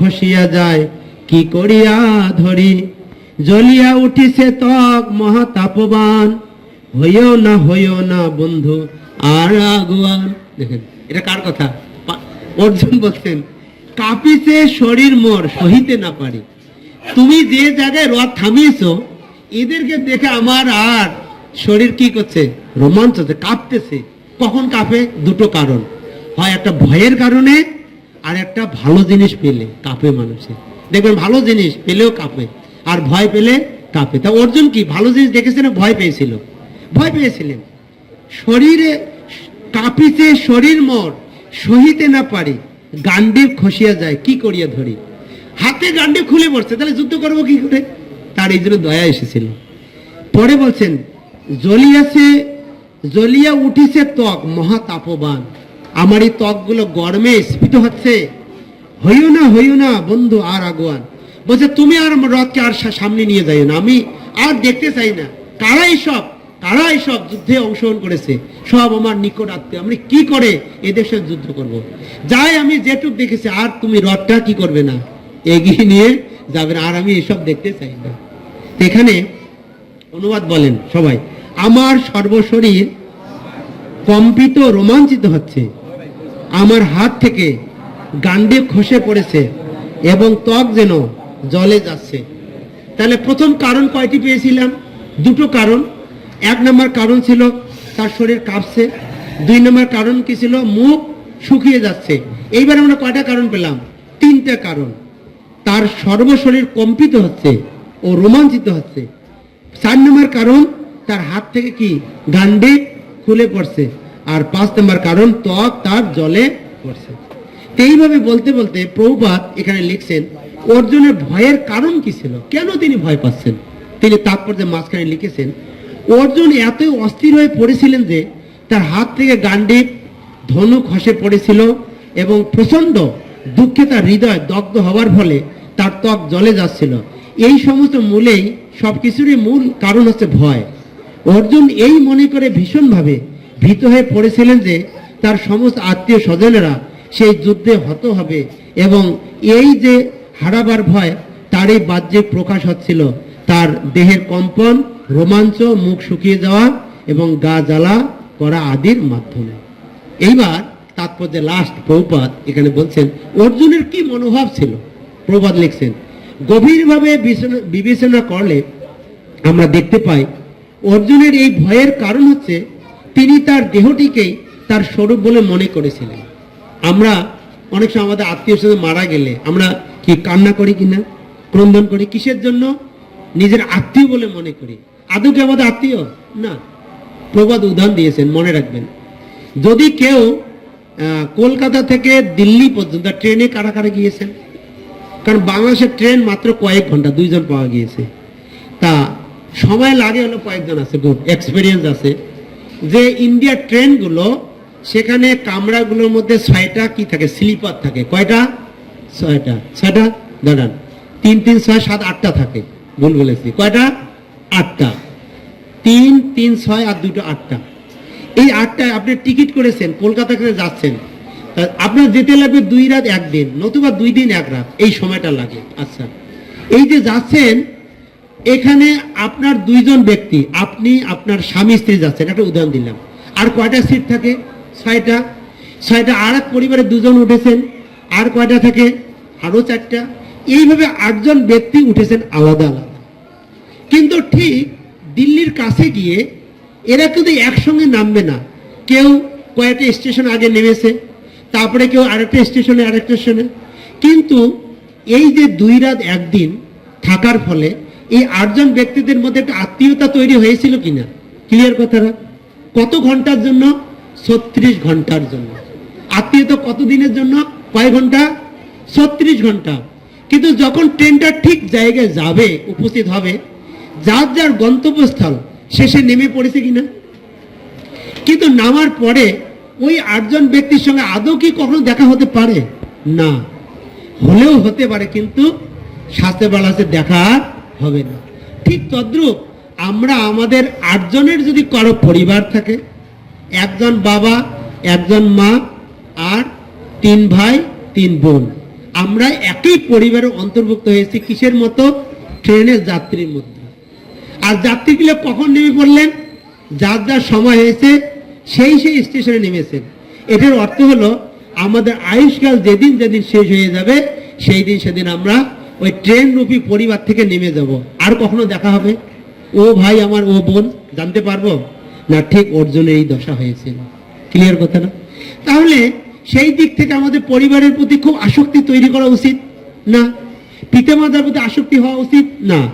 খসিয়া যায়, কি করিয়া ধরি? জ্বলিয়া উঠিছে ত্বক মহাতাপবান। হইও না হইও না বন্ধু, আর আগুয়ান। দেখেন, এটা কার কথা? অর্জুন বলছেন, কাঁপিছে শরীর মোর, সহিতে না পারি। তুমি যে জায়গায় রথ থামিয়েছ, এদেরকে দেখে আমার আর শরীর কি করছে? রোমাঞ্চ কাঁপতেছে। কখন কাঁপে? দুটো কারণ। হয় একটা ভয়ের কারণে আর একটা ভালো জিনিস পেলে কাঁপে মানুষে দেখবেন ভালো জিনিস পেলেও কাঁপে, আর ভয় পেলে কাঁপে। তা অর্জুন কি? ভালো জিনিস দেখেছে না ভয় পেয়েছিল? ভয় পেয়েছিলেন। শরীরে কাঁপিছে শরীর মোর, সহিতে না পারি, গান্ডীব খসিয়া যায়, কি করিয়া ধরি? হাতে গান্ডীব খুলে পড়ছে তাহলে যুদ্ধ করব কি করে? তার এই জন্য দয়া এসেছিল। পরে বলছেন, জ্বলিয়াছে, জ্বলিয়া উঠিছে ত্বক, মহাতাপবান। আমার এই ত্বকগুলো গরমে স্ফীত হচ্ছে। হইও না হইও না, বন্ধু আর আগুয়ান। বলছে, তুমি আর রথকে আর সামনে নিয়ে যাইও না। আমি আর দেখতে চাই না। কারা সব কারা সব যুদ্ধে অংশগ্রহণ করেছে? সব আমার নিকট আত্মীয়। আমি কি করে সাথে যুদ্ধ করব। যাই, আমি যেটুক দেখেছি, আর তুমি রথটা কি করবে না? এগিয়ে নিয়ে যাবে আর আমি এসব দেখতে চাই না। এখানে অনুবাদ বলেন সবাই, আমার সর্বশরীর কম্পিত রোমাঞ্চিত হচ্ছে। আমার হাত থেকে গান্ডে খসে পড়েছে এবং ত্বক যেন জলে যাচ্ছে। তাহলে প্রথম কারণ কয়টি পেয়েছিলাম? দুটো কারণ। এক নম্বর কারণ ছিল তার শরীর কাঁপছে। দুই নম্বর কারণ কি ছিল? মুখ শুকিয়ে যাচ্ছে। এইবার আমরা কয়টা কারণ পেলাম? তিনটা কারণ। তার সর্বশরীর কম্পিত হচ্ছে ও রোমাঞ্চিত হচ্ছে। চার নম্বর কারণ, তার হাত থেকে কি গান্ডে খুলে পড়ছে? আর পাঁচ নম্বর কারণ, ত্বক তার জলে পড়ছে এইভাবে বলতে বলতে প্রভুপাত এখানে লিখছেন, অর্জুনের ভয়ের কারণ কি ছিল? কেন তিনি ভয় পাচ্ছেন? তিনি তাৎপর্যে মাঝখানে লিখেছেন, অর্জুন এতই অস্থির হয়ে পড়েছিলেন যে তার হাত থেকে গান্ডীব ধনু খসে পড়েছিল এবং প্রচণ্ড দুঃখে তার হৃদয় দগ্ধ হওয়ার ফলে তার ত্বক জলে যাচ্ছিল। এই সমস্ত মূলেই সব কিছুরই মূল কারণ হচ্ছে ভয়। অর্জুন এই মনে করে ভীষণভাবে ভীত হয়ে পড়েছিলেন যে তার সমস্ত আত্মীয় স্বজনেরা সেই যুদ্ধে হত হবে এবং এই যে হারাবার ভয়, তারই বাহ্যিক প্রকাশ হচ্ছিল। তার দেহের কম্পন, রোমাঞ্চ, মুখ শুকিয়ে যাওয়া এবং গা জ্বালা করা আদির মাধ্যমে। এইবার তাৎপর্যে লাস্ট প্রভুপাত এখানে বলছেন, অর্জুনের কি মনোভাব ছিল? প্রবাদ লিখছেন, গভীরভাবে বিবেচনা করলে আমরা দেখতে পাই, অর্জুনের এই ভয়ের কারণ হচ্ছে তিনি তার দেহটিকে তার স্বরূপ বলে মনে করেছিলেন। আমরা অনেক সময় আমাদের আত্মীয় স্বজন মারা গেলে আমরা কি কান্না করি কিনা? ক্রন্দন করি? কিসের জন্য? নিজের আত্মীয় বলে মনে করি। আদৌ কি আমাদের আত্মীয়? না। প্রবাদ উদাহরণ দিয়েছেন, মনে রাখবেন। যদি কেউ কলকাতা থেকে দিল্লি পর্যন্ত ট্রেনে কারা কারা গিয়েছেন, কারণ বাংলাদেশের ট্রেন মাত্র কয়েক ঘণ্টা, দুইজন পাওয়া গিয়েছে, তা সময় লাগে হলো কয়েকজন আছে, খুব এক্সপিরিয়েন্স আছে। যে ইন্ডিয়ার ট্রেনগুলো সেখানে কামরাগুলোর মধ্যে ছয়টা কি থাকে? স্লিপার থাকে। কয়টা? ছয়টা। ছয়টা? দাঁড়ান। তিন তিন, ছয়, সাত, আটটা থাকে। ভুল বলেছি। কয়টা? আটটা। তিন তিন, ছয় আর দুটো আটটা। এই আটটায় আপনি টিকিট করেছেন, কলকাতা থেকে যাচ্ছেন। আপনার যেতে লাগবে দুই রাত, একদিন, নতুবা দুই দিন, এক রাত। এই সময়টা লাগে। আচ্ছা। এই যে যাচ্ছেন এখানে আপনার দুইজন ব্যক্তি, আপনি আপনার স্বামী, স্ত্রী যাচ্ছেন। একটা উদাহরণ দিলাম। আর কয়টা সিট থাকে? ছয়টা। ছয়টা আর এক পরিবারে দুজন উঠেছেন। আর কয়টা থাকে? আরও চারটা। এইভাবে আটজন ব্যক্তি উঠেছেন আলাদা আলাদা। কিন্তু ঠিক দিল্লির কাছে গিয়ে এরা কিন্তু একসঙ্গে নামবে না। কেউ কয়েকটা স্টেশন আগে নেমেছে, তারপরে কেউ আরেকটা স্টেশনে আরেকটা স্টেশনে। কিন্তু এই যে দুই রাত একদিন থাকার ফলে এই আটজন ব্যক্তিদের মধ্যে একটা আত্মীয়তা তৈরি হয়েছিল কিনা? ক্লিয়ার কথাটা? কত ঘণ্টার জন্য? ছত্রিশ ঘণ্টার জন্য। আত্মীয়তা কত দিনের জন্য? কয় ঘণ্টা? ছত্রিশ ঘণ্টা। কিন্তু যখন ট্রেনটা ঠিক জায়গায় যাবে, উপস্থিত হবে, যার যার গন্তব্যস্থল শেষে নেমে পড়েছে কিনা? কিন্তু নামার পরে ওই আটজন ব্যক্তির সঙ্গে আদৌ কি কখনো দেখা হতে পারে? না। হলেও হতে পারে, কিন্তু শাস্তে বালাসে দেখা হবে না। ঠিক তদ্রূপ আমরা আমাদের আটজনের যদি কারও পরিবার থাকে, একজন বাবা, একজন মা, আর তিন ভাই, তিন বোন, আমরা একই পরিবারের অন্তর্ভুক্ত হয়েছি কিসের মতো? ট্রেনের যাত্রীর মধ্যে। আর যাত্রীগুলো কখন নেমে পড়লেন? যার যার সময় হয়েছে, সেই সেই স্টেশনে নেমেছেন। এটার অর্থ হলো, আমাদের আয়ুষ্কাল যেদিন যেদিন শেষ হয়ে যাবে, সেই দিন সেদিন আমরা ওই ট্রেন রূপী পরিবার থেকে নেমে যাব। আর কখনো দেখা হবে? ও ভাই, আমার ও বোন, জানতে পারব? না, ঠিক ওর জন্য এই দশা হয়েছিল ক্লিয়ার কথা না? তাহলে সেই দিক থেকে আমাদের পরিবারের প্রতি খুব আসক্তি তৈরি করা উচিত? না। পিতামাতার প্রতি আসক্তি হওয়া উচিত? না।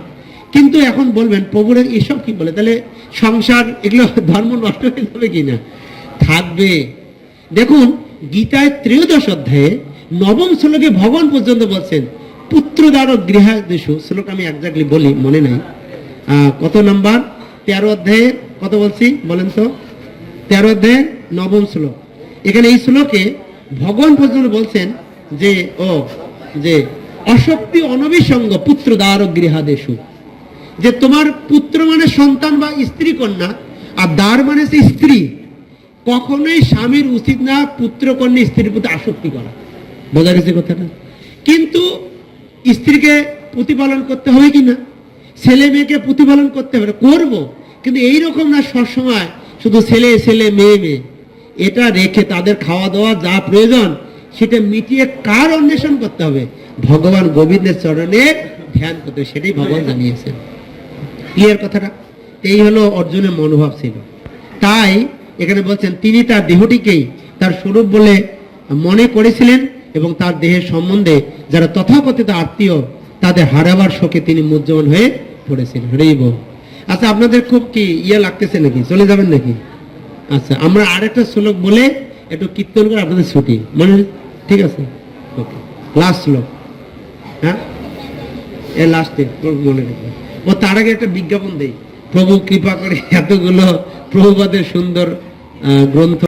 কিন্তু এখন বলবেন, প্রভুর এসব কি বলে? তাহলে সংসার, এগুলো ধর্ম নষ্ট হয়ে যাবে কিনা? থাকবে। দেখুন, গীতায় ত্রয়োদশ অধ্যায়ে নবম শ্লোকে ভগবান পর্যন্ত বলছেন পুত্র দ্বারা গৃহাদেশু শ্লোক আমি একজাক্টলি বলি, মনে নাই। কত নাম্বার? তেরো অধ্যায়ে কত বলছি? বলেন তো। তেরো অধ্যায়ের নবম শ্লোক। এখানে এই শ্লোকে ভগবান ফজল বলছেন যে, ও, যে, অশক্তি অনবিসঙ্গ পুত্র দ্বার গৃহাদেশু যে তোমার পুত্র মানে সন্তান বা স্ত্রী কন্যা, আর দ্বার মানে সে স্ত্রী। কখনোই স্বামীর উচিত না পুত্র কন্যা স্ত্রীর প্রতি আসক্তি করা। বোঝা গেছে কথাটা? কিন্তু স্ত্রীকে প্রতিপালন করতে হবে কি না ছেলে মেয়েকে প্রতিপালন করতে হবে করব। কিন্তু এই রকম না সবসময় শুধু ছেলে ছেলে, মেয়ে মেয়ে। এটা রেখে তাদের খাওয়া দাওয়া যা প্রয়োজন, সেটা মিটিয়ে কার অন্বেষণ করতে হবে? ভগবান গোবিন্দের চরণে ধ্যান করতে হবে, সেটাই ভগবান জানিয়েছেন। ক্লিয়ার কথাটা? এই হলো অর্জুনের মনোভাব ছিল। তাই এখানে বলছেন, তিনি তার দেহটিকেই তার স্বরূপ বলে মনে করেছিলেন এবং তার দেহের সম্বন্ধে যারা তথাকথিত আত্মীয়, তাদের হারাবার শোকে তিনি মুজ্জমান হয়ে পড়েছিলেন হরেই বল আচ্ছা আপনাদের খুব কি ইয়ে লাগতেছে নাকি? চলে যাবেন নাকি? আচ্ছা আমরা আরেকটা শ্লোক বলে একটু কীর্তন করে আপনাদের ছুটি। মনে ঠিক আছে? ওকে। লাস্ট শ্লোক। হ্যাঁ? এ লাস্টে মনে রাখবেন ও, তার আগে একটা বিজ্ঞাপন দেই। প্রভু কৃপা করে এতগুলো প্রভুবাদের সুন্দর গ্রন্থ